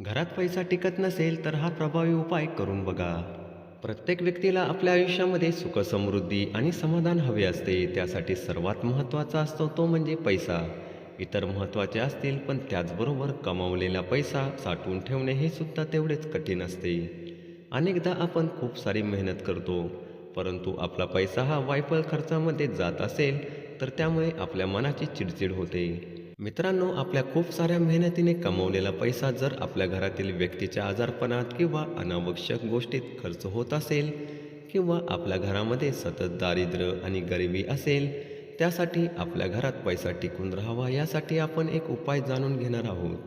घरात पैसा टिकत नसेल तर हा प्रभावी उपाय करून बघा. प्रत्येक व्यक्तीला आपल्या आयुष्यामध्ये सुख समृद्धी आणि समाधान हवे असते. त्यासाठी सर्वात महत्त्वाचा असतो तो म्हणजे पैसा. इतर महत्त्वाचे असतील पण त्याचबरोबर कमावलेला पैसा साठवून ठेवणे हे सुद्धा तेवढेच कठीण असते. अनेकदा आपण खूप सारी मेहनत करतो परंतु आपला पैसा हा वायफळ खर्चामध्ये जात असेल तर त्यामुळे आपल्या मनाची चिडचिड होते. मित्रांनो आपल्या खूप साऱ्या मेहनतीने कमवलेला पैसा जर आपल्या घरातील व्यक्तीच्या आजारपणात किंवा अनावश्यक गोष्टीत खर्च होत असेल किंवा आपल्या घरामध्ये सतत दारिद्र्य आणि गरिबी असेल त्यासाठी आपल्या घरात पैसा टिकून राहावा यासाठी आपण एक उपाय जाणून घेणार आहोत.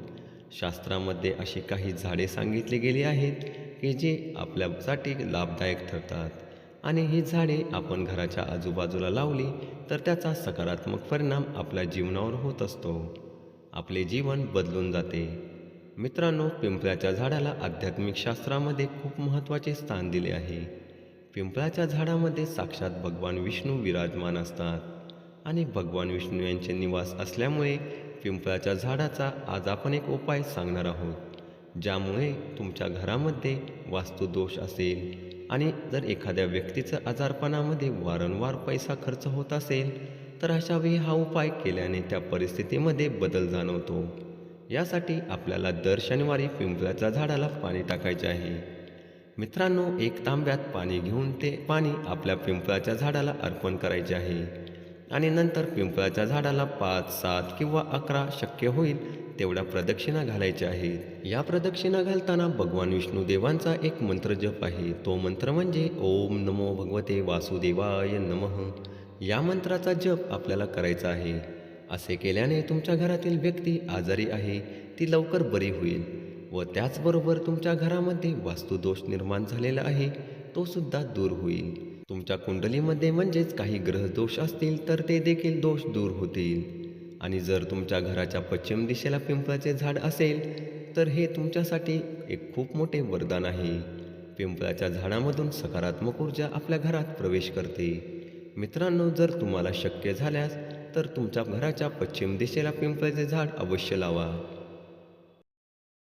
शास्त्रामध्ये अशी काही झाडे सांगितली गेली आहेत की जी आपल्यासाठी लाभदायक ठरतात. आणि ही झाडे आपण घराच्या आजूबाजूला लावली तर त्याचा सकारात्मक परिणाम आपल्या जीवनावर होत असतो. आपले जीवन बदलून जाते. मित्रांनो पिंपळाच्या झाडाला आध्यात्मिक शास्त्रामध्ये खूप महत्त्वाचे स्थान दिले आहे. पिंपळाच्या झाडामध्ये साक्षात भगवान विष्णू विराजमान असतात. आणि भगवान विष्णू यांचे निवास असल्यामुळे पिंपळाच्या झाडाचा आज आपण एक उपाय सांगणार आहोत ज्यामुळे तुमच्या घरामध्ये वास्तुदोष असेल आणि जर एखाद्या व्यक्तीचं आजारपणामध्ये वारंवार पैसा खर्च होत असेल तर अशावेळी हा उपाय केल्याने त्या परिस्थितीमध्ये बदल जाणवतो. यासाठी आपल्याला दर शनिवारी पिंपळाच्या झाडाला पाणी टाकायचे आहे. मित्रांनो एक तांब्यात पाणी घेऊन ते पाणी आपल्या पिंपळाच्या झाडाला अर्पण करायचे आहे. आणि नंतर पिंपळाच्या झाडाला पाच सात किंवा अकरा शक्य होईल तेवढ्या प्रदक्षिणा घालायच्या आहेत. या प्रदक्षिणा घालताना भगवान विष्णू देवांचा एक मंत्र जप आहे. तो मंत्र म्हणजे ओम नमो भगवते वासुदेवाय नमः. या मंत्राचा जप आपल्याला करायचा आहे. असे केल्याने तुमच्या घरातील व्यक्ती आजारी आहे ती लवकर बरी होईल व त्याचबरोबर तुमच्या घरामध्ये वास्तुदोष निर्माण झालेला आहे तो सुद्धा दूर होईल. तुमच्या कुंडलीमध्ये म्हणजेच काही ग्रहदोष असतील तर ते देखील दोष दूर होतील. आणि जर तुमच्या घराच्या पश्चिम दिशेला पिंपळाचे झाड असेल तर हे तुमच्यासाठी एक खूप मोठे वरदान आहे. पिंपळाच्या झाडामधून सकारात्मक ऊर्जा आपल्या घरात प्रवेश करते. मित्रांनो जर तुम्हाला शक्य झाल्यास तर तुमच्या घराच्या पश्चिम दिशेला पिंपळाचे झाड अवश्य लावा.